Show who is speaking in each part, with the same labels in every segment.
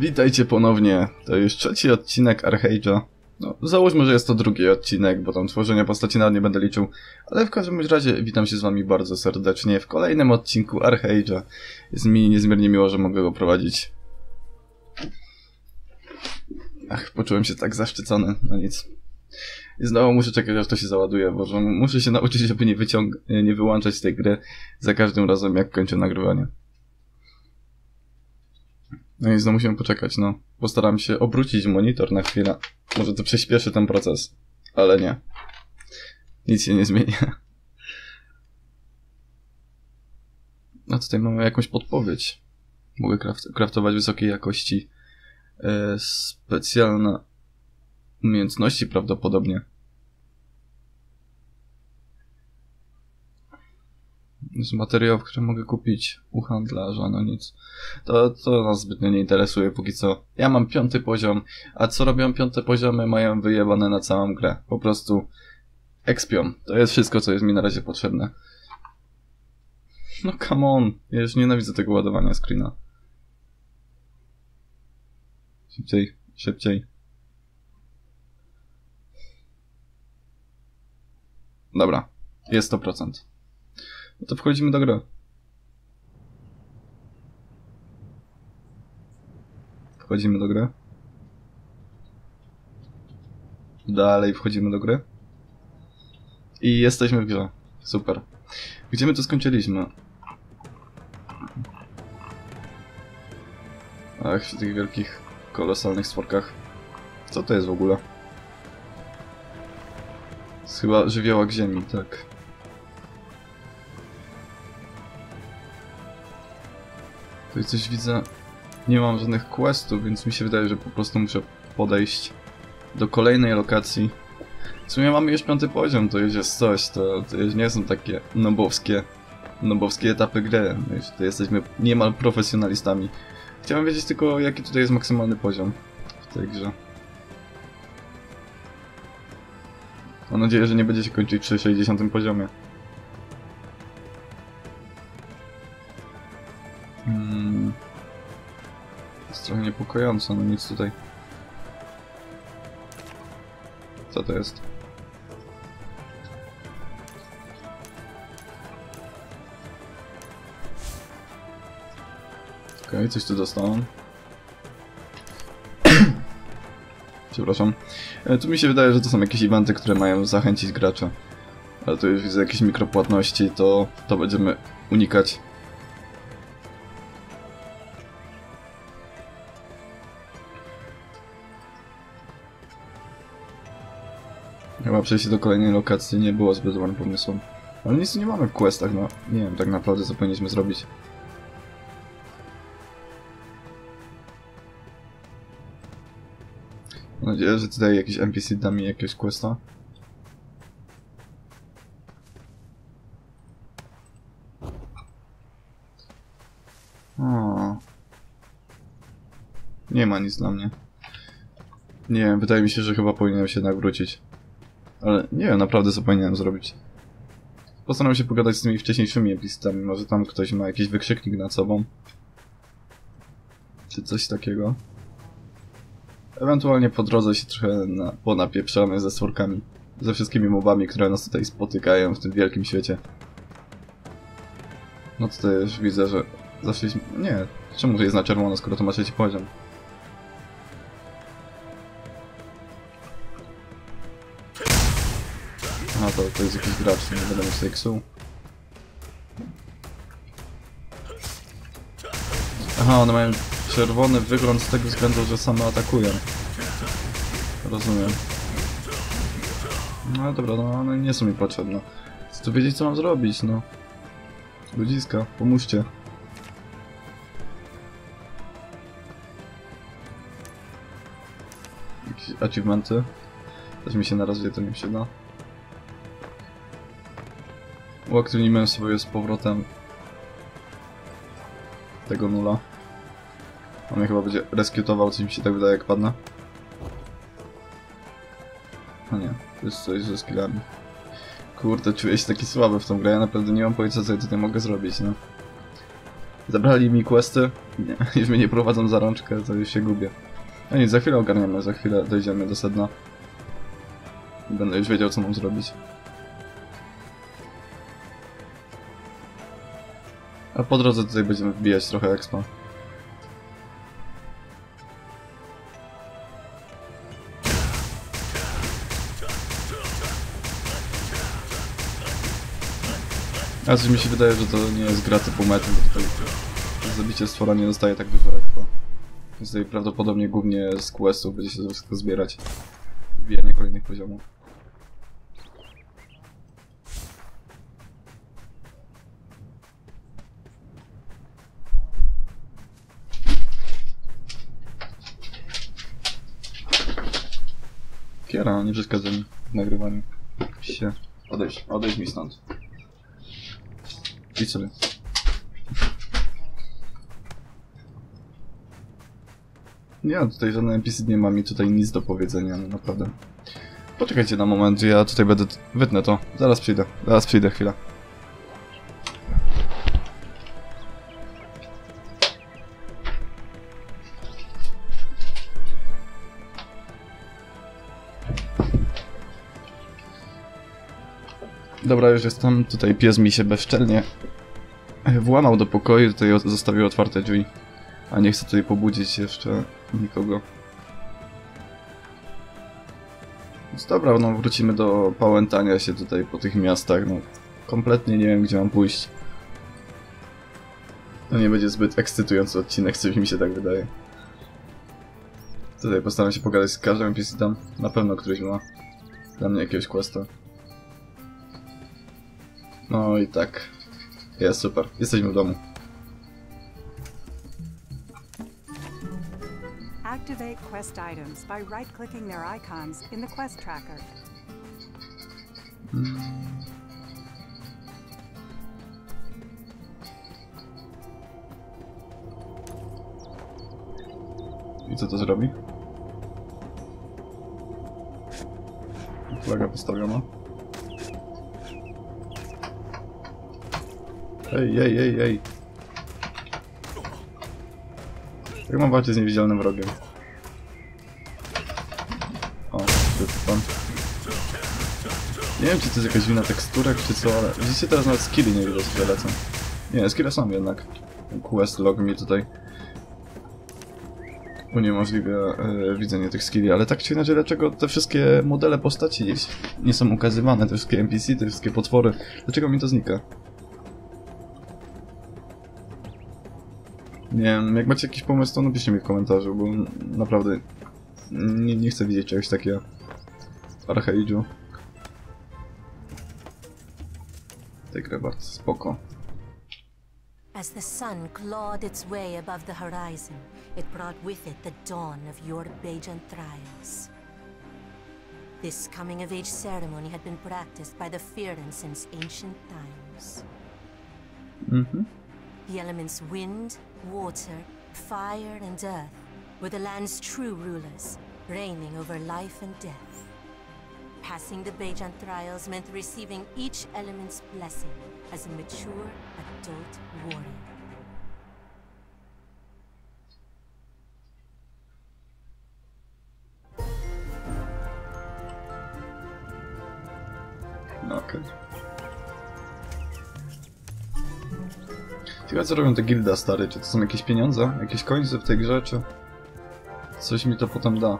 Speaker 1: Witajcie ponownie. To już trzeci odcinek Archage'a. No, załóżmy, że jest to drugi odcinek, bo tam tworzenia postaci nawet nie będę liczył. Ale w każdym razie witam się z wami bardzo serdecznie w kolejnym odcinku Archage'a. Jest mi niezmiernie miło, że mogę go prowadzić. Ach, poczułem się tak zaszczycony. No nic. I znowu muszę czekać, aż to się załaduje, bo muszę się nauczyć, żeby nie, wyciąg- nie wyłączać tej gry za każdym razem, jak kończę nagrywanie. No i znowu musimy poczekać, no. Postaram się obrócić monitor na chwilę. Może to przyspieszy ten proces, ale nie. Nic się nie zmienia. No tutaj mamy jakąś podpowiedź. Mogę kraft- kraftować wysokiej jakości e, specjalne umiejętności prawdopodobnie. Z materiałów, które mogę kupić u handlarza, no nic. To, to nas zbytnio nie interesuje póki co. Ja mam piąty poziom, a co robią piąte poziomy? Mają wyjebane na całą grę. Po prostu ekspią. To jest wszystko, co jest mi na razie potrzebne. No come on. Ja już nienawidzę tego ładowania screena. Szybciej, szybciej. Dobra, jest 100%. No to wchodzimy do gry. Wchodzimy do gry. Dalej wchodzimy do gry. I jesteśmy w grze. Super. Gdzie my tu skończyliśmy? Ach, w tych wielkich, kolosalnych stworkach. Co to jest w ogóle? To jest chyba żywiołak ziemi, tak. Tutaj coś widzę. Nie mam żadnych questów, więc mi się wydaje, że po prostu muszę podejść do kolejnej lokacji. W sumie mamy już piąty poziom, to już jest coś, to, to już nie są takie nobowskie, nobowskie etapy gry. My już tutaj jesteśmy niemal profesjonalistami. Chciałem wiedzieć tylko, jaki tutaj jest maksymalny poziom w tej grze. Mam nadzieję, że nie będzie się kończyć przy 60 poziomie. Niepokojące, no nic tutaj. Co to jest? Okej, okay, coś tu dostałem. Przepraszam. E, tu mi się wydaje, że to są jakieś eventy, które mają zachęcić gracza. Ale tu już widzę jakieś mikropłatności, to, to będziemy unikać. Chyba przejście do kolejnej lokacji nie było zbyt dobrym pomysłem. Ale nic nie mamy w questach, no. Nie wiem tak naprawdę co powinniśmy zrobić. Mam nadzieję, że tutaj jakiś NPC da mi jakiegoś questa. Nie ma nic dla mnie. Nie wiem, wydaje mi się, że chyba powinienem się jednak wrócić. Ale nie wiem naprawdę co powinienem zrobić. Postaram się pogadać z tymi wcześniejszymi epistami. Może tam ktoś ma jakiś wykrzyknik nad sobą. Czy coś takiego. Ewentualnie po drodze się trochę na, ponapieprzamy ze stworkami. Ze wszystkimi mobami, które nas tutaj spotykają w tym wielkim świecie. No tutaj już widzę, że zaszliśmy... Nie, czemu to jest na czerwono, skoro to ma trzeci poziom? To, to jest jakiś gracz, nie będę mieć tej ksu. Aha, one mają czerwony wygląd z tego względu, że same atakują. Rozumiem. No dobra, no one nie są mi potrzebne. Chcę tu wiedzieć co mam zrobić, no. Ludziska, pomóżcie. Jakieś achievementy. Też mi się na razie to nie przyda. Uaktywniłem sobie z powrotem tego nula. On mnie chyba będzie reskutował, coś mi się tak wydaje jak padnę. No nie, to jest coś ze skillami. Kurde, czuję się taki słaby w tą grę, ja naprawdę nie mam pojęcia co ja tutaj mogę zrobić, no. Zabrali mi questy, nie, już mnie nie prowadzą za rączkę, to już się gubię. No nic, za chwilę ogarniemy, za chwilę dojdziemy do sedna. Będę już wiedział, co mam zrobić. A po drodze tutaj będziemy wbijać trochę expa. A coś mi się wydaje, że to nie jest gra typu mety, bo tutaj zabicie stwora nie dostaje tak dużo expa. Więc tutaj prawdopodobnie głównie z questów będzie się to wszystko zbierać. Wbijanie kolejnych poziomów. Kiera, nie przeszkadza mi w nagrywaniu. Się. Odejdź, odejdź mi stąd. Idź sobie. Nie, tutaj żaden NPC nie ma mi tutaj nic do powiedzenia, no naprawdę. Poczekajcie na moment, ja tutaj będę... Wytnę to. Zaraz przyjdę. Zaraz przyjdę, chwilę. Dobra, już jestem. Tutaj pies mi się bezczelnie włamał do pokoju, tutaj zostawił otwarte drzwi. A nie chcę tutaj pobudzić jeszcze nikogo. Więc dobra, no wrócimy do pałętania się tutaj po tych miastach, no. Kompletnie nie wiem, gdzie mam pójść. To nie będzie zbyt ekscytujący odcinek, coś mi się tak wydaje. Tutaj postaram się pogadać z każdym NPC tam. Na pewno któryś ma dla mnie jakiegoś questa. No i tak. Jest super. Jesteśmy w domu.
Speaker 2: Activate quest items by right-clicking their icons in the quest tracker.
Speaker 1: I co to zrobi? Flaga postawiona. Ej, ej, ej, ej. Jak mam walczyć z niewidzialnym wrogiem? O, pan. Nie wiem, czy to jest jakaś wina teksturek, czy co, ale widzicie teraz nawet skilli nie widać, że lecą. Nie, skille są jednak. Quest log mi tutaj uniemożliwia e, widzenie tych skilli, ale tak czy inaczej, dlaczego te wszystkie modele postaci nie są ukazywane, te wszystkie NPC, te wszystkie potwory, dlaczego mi to znika? Nie wiem, jak macie jakiś pomysł, to napiszcie mi w komentarzu, bo naprawdę nie, nie chcę widzieć czegoś takiego w Archaidżu. Tej gry bardzo spoko.
Speaker 3: As the sun clawed its way above the horizon, it brought with it the dawn of your Bajan trials. This coming of age ceremony had been practiced by the Firdan since ancient times.
Speaker 1: Mhm.
Speaker 3: The elements wind, water, fire, and earth were the land's true rulers, reigning over life and death. Passing the Bajan trials meant receiving each element's blessing as a mature adult warrior.
Speaker 1: No Ciekawe co robią te gilda stary, czy to są jakieś pieniądze? Jakieś końce w tej grze, czy... Coś mi to potem da.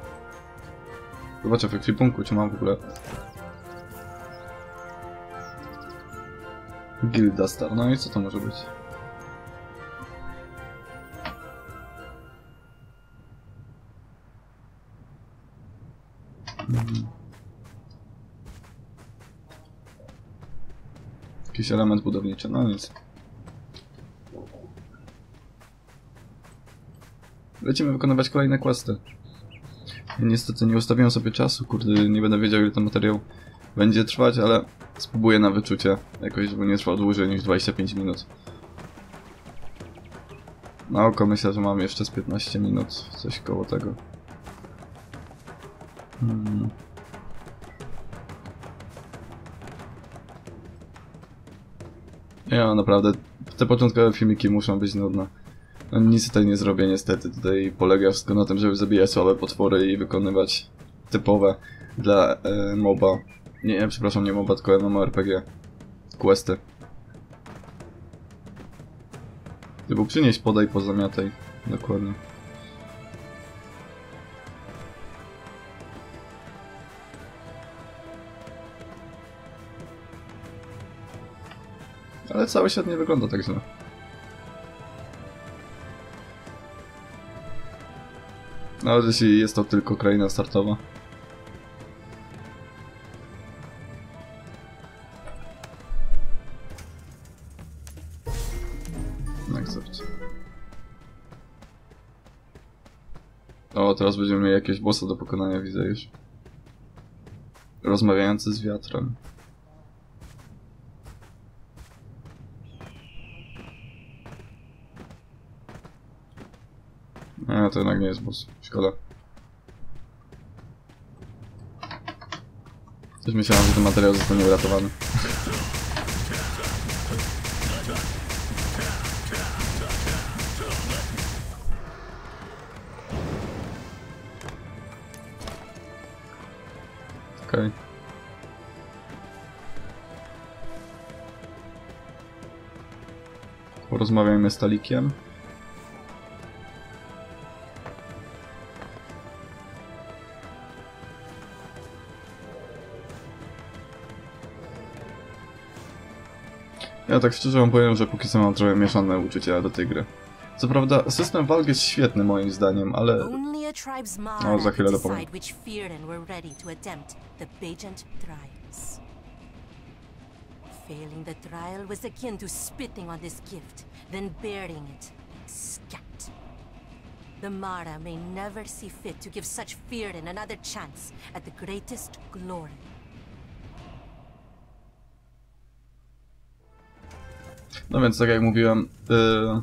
Speaker 1: Zobaczę w ekwipunku, czy mam w ogóle... Gilda Star, no i co to może być? Jakiś element budowniczy, no nic. Lecimy wykonywać kolejne questy. Niestety nie ustawiłem sobie czasu, kurde, nie będę wiedział ile ten materiał będzie trwać, ale spróbuję na wyczucie, jakoś żeby nie trwał dłużej niż 25 minut. Na oko myślę, że mam jeszcze z 15 minut, coś koło tego. Hmm. Ja naprawdę te początkowe filmiki muszą być nudne. No, nic tutaj nie zrobię niestety. Tutaj polega wszystko na tym, żeby zabijać słabe potwory i wykonywać typowe dla e, moba. Nie, nie, przepraszam, nie moba, tylko MMORPG. Questy. Typu przynieść, podaj, pozamiataj. Dokładnie. Ale cały świat nie wygląda tak źle. Nawet jeśli jest to tylko kraina startowa. Accept. O, teraz będziemy mieli jakieś bossy do pokonania, widzę już. Rozmawiający z wiatrem. Nie, to jednak nie jest boss. Szkoda. Też myślałem, że ten materiał zostanie uratowany. Okej. Porozmawiajmy z Talikiem. Ja tak szczerze wam powiem, że póki co mam trochę mieszane uczucia do tej gry. Co prawda, system walk jest świetny moim zdaniem, ale
Speaker 3: Only a tribe's
Speaker 1: O,
Speaker 3: Mara
Speaker 1: za chwilę dopowiem.
Speaker 3: Failing the trial was akin to spitting on this gift, then burying it, scat. The Mara may never see fit to give such Fearin another chance at the greatest glory.
Speaker 1: No więc tak jak mówiłem, yy,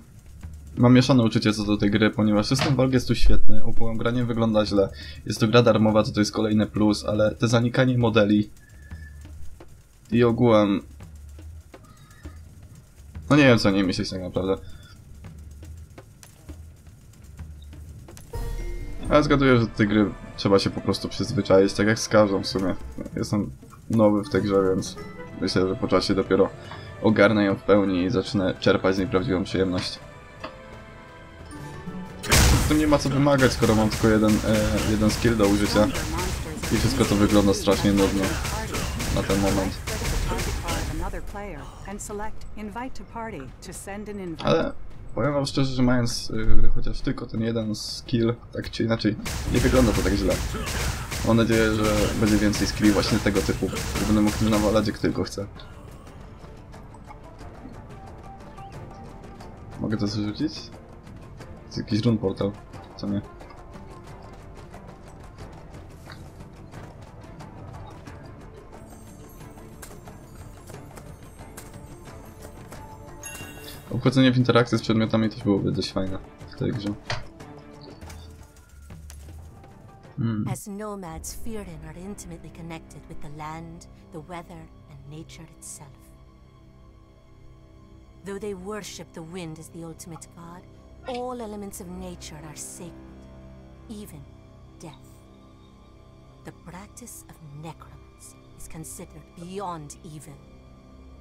Speaker 1: mam mieszane uczucie co do tej gry, ponieważ system walk jest tu świetny, ogółem gra nie wygląda źle. Jest to gra darmowa, to to jest kolejny plus, ale te zanikanie modeli i ogółem... No nie wiem co nie myśleć tak naprawdę. Ale zgaduję, że do tej gry trzeba się po prostu przyzwyczaić, tak jak z każdą w sumie. Jestem nowy w tej grze, więc myślę, że po czasie dopiero ogarnę ją w pełni i zacznę czerpać z niej prawdziwą przyjemność. Tym nie ma co wymagać, skoro mam tylko jeden, e, jeden skill do użycia i wszystko to wygląda strasznie nudno na ten moment. Ale powiem wam szczerze, że mając y, chociaż tylko ten jeden skill, tak czy inaczej, nie wygląda to tak źle. Mam nadzieję, że będzie więcej skilli właśnie tego typu, że będę mógł tym nawalać jak tylko chcę. Mogę to zrzucić? Jest jakiś run portal, co nie? Obchodzenie w interakcji z przedmiotami też byłoby dość fajne w tej grze. Hmm.
Speaker 3: As nomads, Fearin are intimately connected with the land, the weather, and nature itself. Though they worship the wind as the ultimate god, all elements of nature are sacred, even death. The practice of necromancy is considered beyond evil.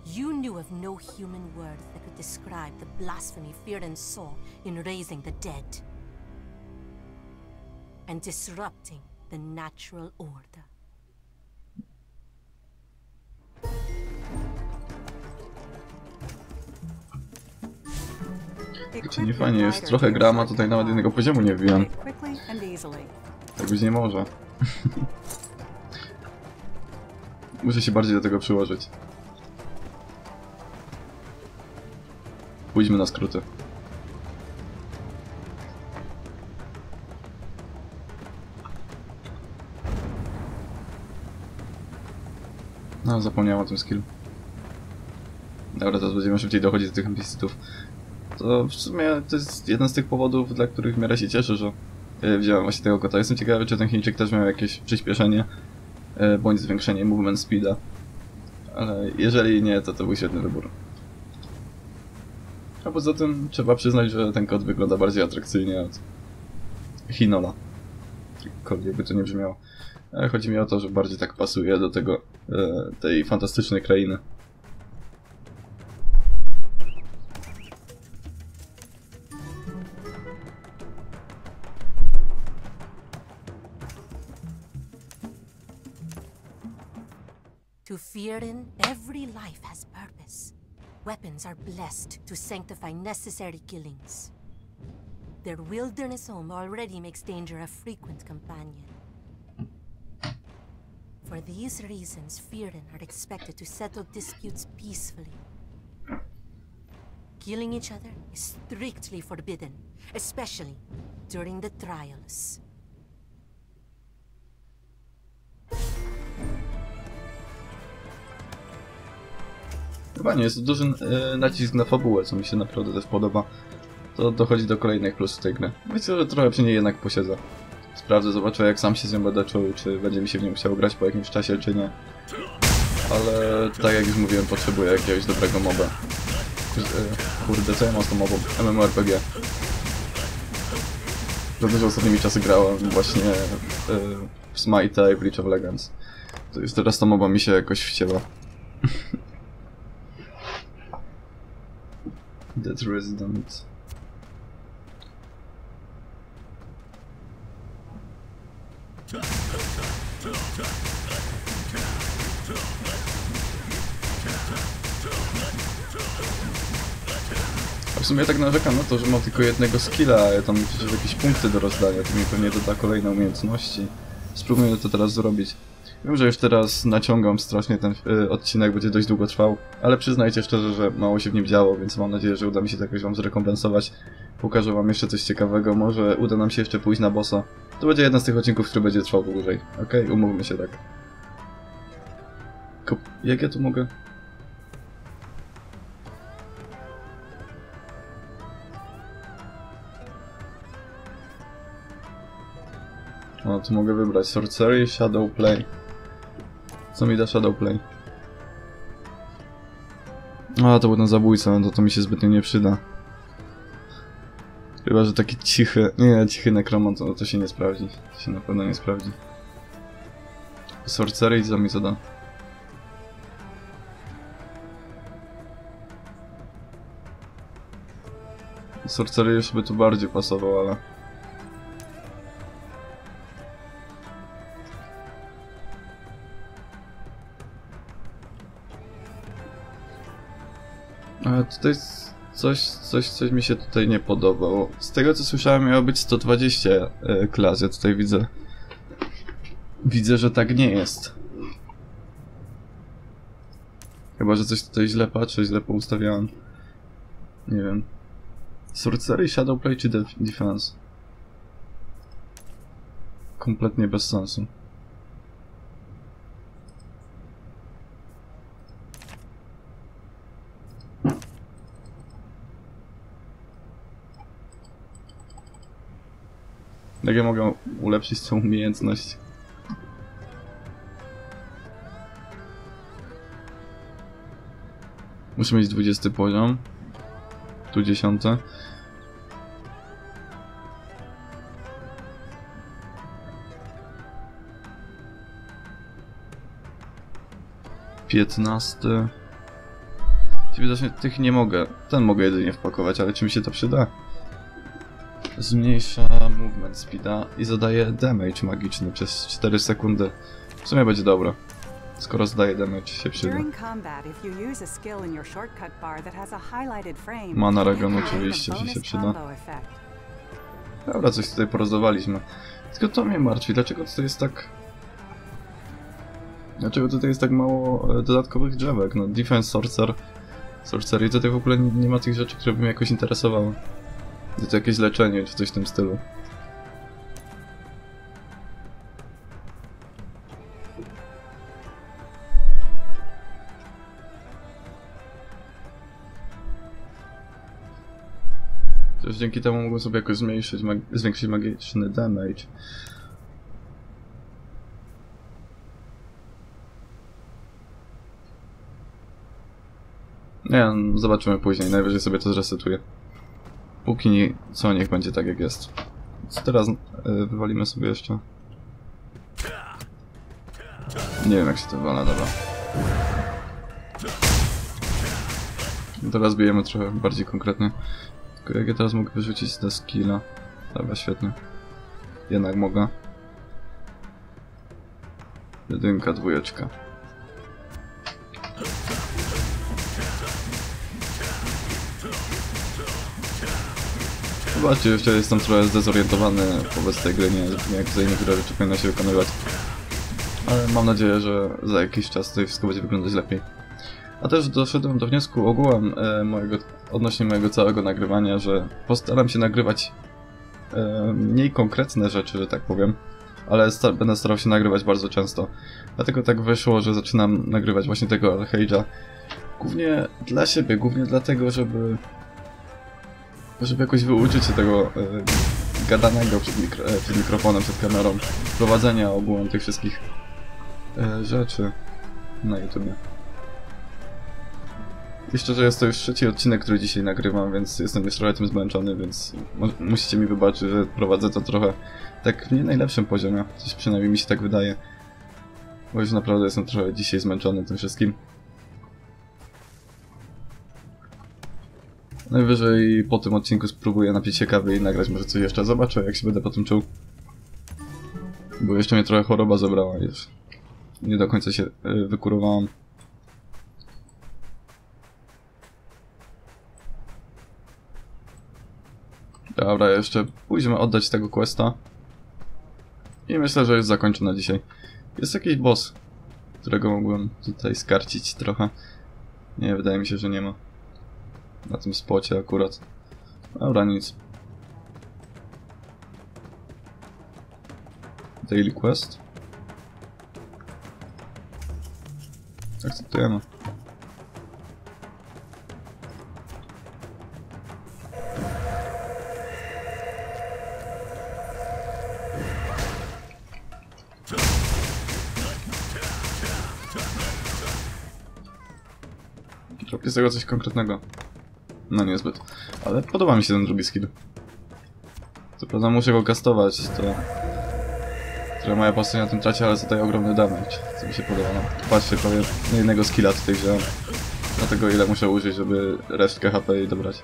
Speaker 3: You knew of no human word that could describe the blasphemy Fearin saw in raising the dead and disrupting the natural order.
Speaker 1: Czy nie fajnie jest? Trochę gra ma tutaj nawet jednego poziomu nie wbijam. Tak być nie może. Muszę się bardziej do tego przyłożyć. Pójdźmy na skróty. No, zapomniałem o tym skillu. Dobra, teraz będziemy szybciej dochodzić do tych NPC-ów. To w sumie to jest jeden z tych powodów, dla których w miarę się cieszę, że e, wziąłem właśnie tego kota. Jestem ciekawy, czy ten Chińczyk też miał jakieś przyspieszenie, e, bądź zwiększenie movement speeda. Ale jeżeli nie, to to był świetny wybór. A poza tym trzeba przyznać, że ten kod wygląda bardziej atrakcyjnie od Hinola. Jakkolwiek by to nie brzmiało. Ale chodzi mi o to, że bardziej tak pasuje do tego, e, tej fantastycznej krainy.
Speaker 3: Fearin, every life has purpose. Weapons are blessed to sanctify necessary killings. Their wilderness home already makes danger a frequent companion. For these reasons, Fearin are expected to settle disputes peacefully. Killing each other is strictly forbidden, especially during the trials.
Speaker 1: Chyba nie, jest duży e, nacisk na fabułę, co mi się naprawdę też podoba. To dochodzi do kolejnych plusów tej gry. Myślę, że trochę przy niej jednak posiedzę. Sprawdzę, zobaczę jak sam się z nią będę czuł, czy będzie mi się w nią chciało grać po jakimś czasie, czy nie. Ale tak jak już mówiłem, potrzebuję jakiegoś dobrego moba. Kurde, co ja mam z tą mobą? MMORPG. Za dużo ostatnimi czasy grałem właśnie e, w Smite i Breach of Legends. To już teraz ta moba mi się jakoś wcięła. Dead Resident. A w sumie tak narzekam na to, że mam tylko jednego skilla, a ja tam przecież jakieś punkty do rozdania, to mi pewnie doda kolejne umiejętności. Spróbuję to teraz zrobić. Wiem, że już teraz naciągam strasznie ten y, odcinek, będzie dość długo trwał, ale przyznajcie szczerze, że mało się w nim działo, więc mam nadzieję, że uda mi się to jakoś wam zrekompensować. Pokażę wam jeszcze coś ciekawego, może uda nam się jeszcze pójść na bossa. To będzie jeden z tych odcinków, który będzie trwał dłużej. Okej, okay? umówmy się tak. Kop jak ja tu mogę? O, tu mogę wybrać Sorcery, Shadow Play. Co mi da Shadowplay? A, to ten zabójca, no to to mi się zbytnio nie przyda. Chyba, że taki cichy... Nie, cichy nekromant, no to się nie sprawdzi. To się na pewno nie sprawdzi. Sorcery i co mi to da? Sorcery jeszcze by tu bardziej pasował, ale... Ale tutaj coś, coś, coś mi się tutaj nie podobało. Z tego co słyszałem miało być 120 e, klas, ja tutaj widzę. Widzę, że tak nie jest. Chyba, że coś tutaj źle patrzę, źle poustawiałem. Nie wiem. Sorcery, Shadowplay czy def Defense? Kompletnie bez sensu. Jak ja mogę ulepszyć tą umiejętność? Muszę mieć 20 poziom. Tu 10. Piętnasty. Tych nie mogę. Ten mogę jedynie wpakować, ale czy mi się to przyda? Zmniejsza movement speeda i zadaje damage magiczny przez 4 sekundy. W sumie będzie dobra. Skoro zdaje damage się przyda. Mana Ragon oczywiście, że się przyda. Dobra, coś tutaj porozdawaliśmy. Tylko to mnie martwi, dlaczego tutaj jest tak... Dlaczego tutaj jest tak mało e, dodatkowych drzewek? No, Defense, Sorcerer, Sorcery, tutaj w ogóle nie, nie ma tych rzeczy, które by mnie jakoś interesowały. To, jakieś leczenie, czy coś w tym stylu. Też dzięki temu mogą sobie jakoś zmniejszyć, mag zwiększyć magiczny damage. Nie, no, zobaczymy później, najwyżej sobie to zresetuję. Póki co, niech będzie tak jak jest. Co teraz y, wywalimy sobie jeszcze? Nie wiem jak się to wywala, dobra. Teraz bijemy trochę bardziej konkretnie. Tylko jak ja teraz mogę wyrzucić te skilla? Dobra, świetnie. Jednak mogę. Jedynka, dwójeczka. Zobaczcie, jeszcze jestem trochę zdezorientowany wobec tej gry, nie jak tutaj niektóre rzeczy powinno się wykonywać. Ale mam nadzieję, że za jakiś czas to wszystko będzie wyglądać lepiej. A też doszedłem do wniosku ogółem e, mojego, odnośnie mojego całego nagrywania, że postaram się nagrywać e, mniej konkretne rzeczy, że tak powiem, ale będę starał się nagrywać bardzo często. Dlatego tak wyszło, że zaczynam nagrywać właśnie tego Alheidża. Głównie dla siebie, głównie dlatego, żeby żeby jakoś wyuczyć się tego e, gadanego przed, mikro, e, przed mikrofonem, przed kamerą, prowadzenia ogółem tych wszystkich e, rzeczy na YouTubie. I szczerze jest to już trzeci odcinek, który dzisiaj nagrywam, więc jestem już trochę tym zmęczony, więc musicie mi wybaczyć, że prowadzę to trochę tak w nie najlepszym poziomie. Coś przynajmniej mi się tak wydaje. Bo już naprawdę jestem trochę dzisiaj zmęczony tym wszystkim. Najwyżej po tym odcinku spróbuję napić się kawy i nagrać może coś jeszcze. Zobaczę jak się będę po tym czuł. Bo jeszcze mnie trochę choroba zabrała już. Nie do końca się y, wykurowałam. Dobra, jeszcze pójdziemy oddać tego questa. I myślę, że jest zakończę na dzisiaj. Jest jakiś boss, którego mogłem tutaj skarcić trochę. Nie, wydaje mi się, że nie ma. Na tym spocie akurat. Dobra, nic. Daily quest. Akceptujemy. Robię z tego coś konkretnego. No niezbyt. Ale podoba mi się ten drugi skill. Co prawda muszę go kastować, to... Trochę moja postać na tym traci, ale zadaje ogromny damage, co mi się podoba. No, patrzcie, prawie jednego skilla tutaj wziąłem. Dlatego ile muszę użyć, żeby resztkę HP dobrać.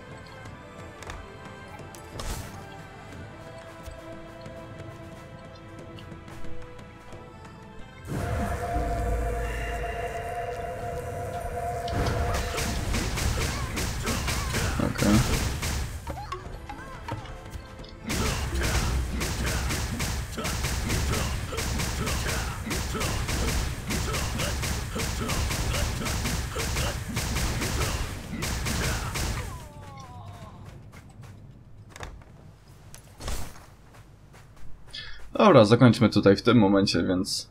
Speaker 1: Dobra, zakończmy tutaj w tym momencie, więc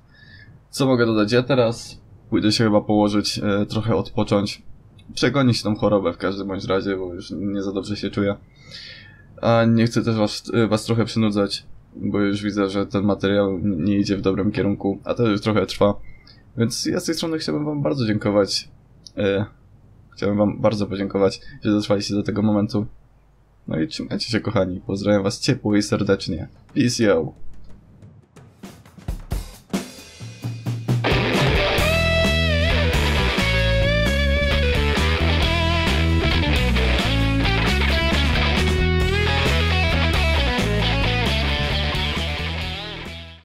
Speaker 1: co mogę dodać? Ja teraz pójdę się chyba położyć, e, trochę odpocząć, przegonić tą chorobę w każdym bądź razie, bo już nie za dobrze się czuję. A nie chcę też was, e, was trochę przynudzać, bo już widzę, że ten materiał nie idzie w dobrym kierunku, a to już trochę trwa. Więc ja z tej strony chciałbym wam bardzo dziękować. E, chciałbym wam bardzo podziękować, że dotrwaliście do tego momentu. No i trzymajcie się kochani, pozdrawiam was ciepło i serdecznie. Peace yo!